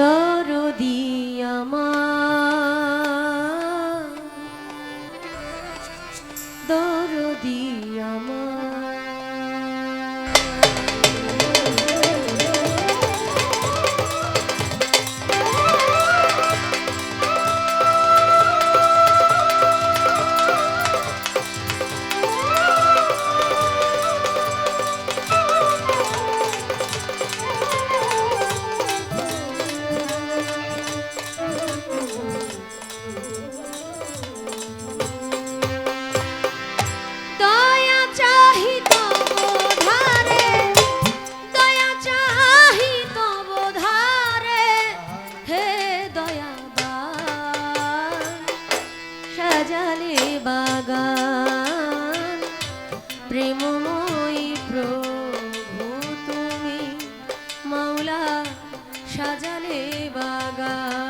Assalamualaikum. ভোলা সাজালে বাগা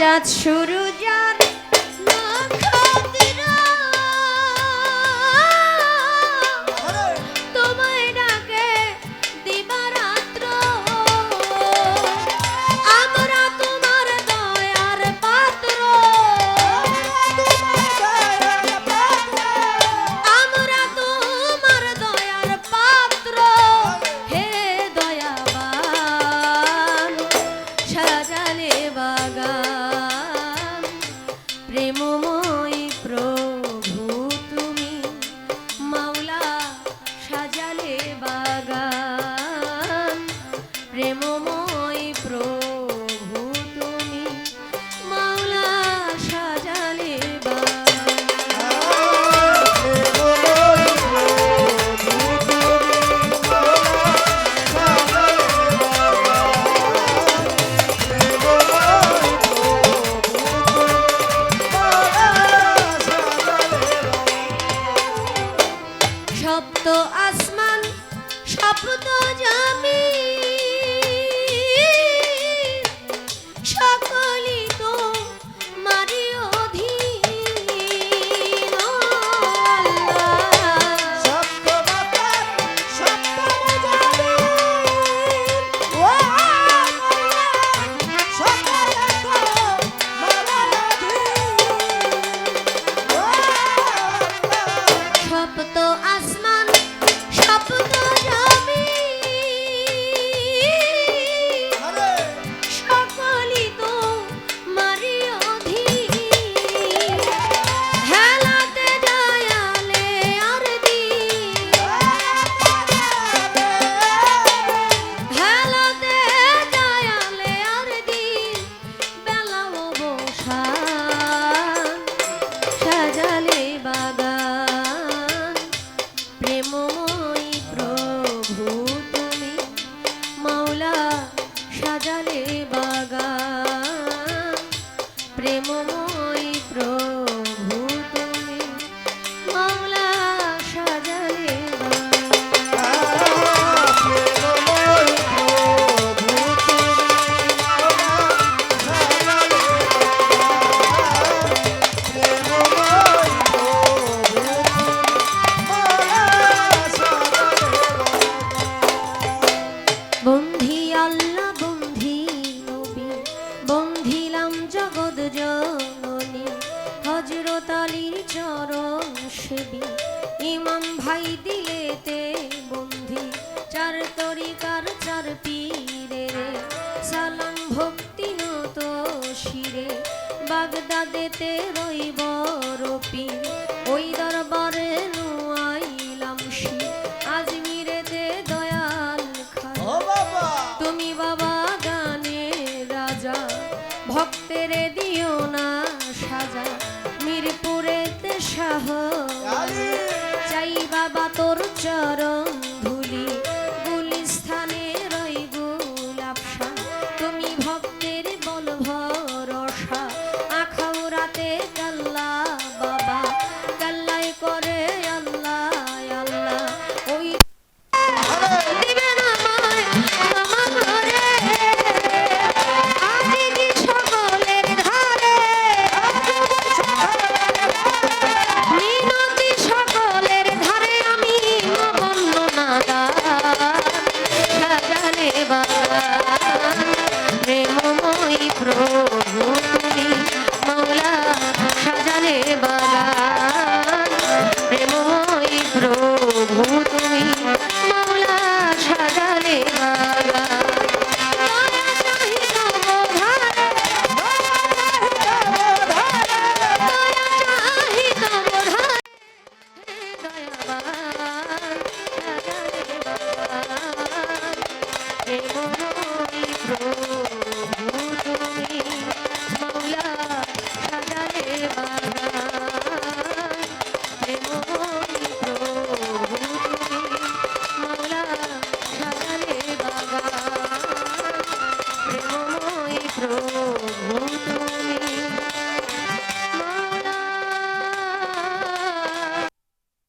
চাঁদ শুরু প্রেমময় প্র ভাই দিলেতে বন্ধি চার তরিকার চার পীরে রে। সালাম ভক্তি নত শিরে বাগদাদেতে রইব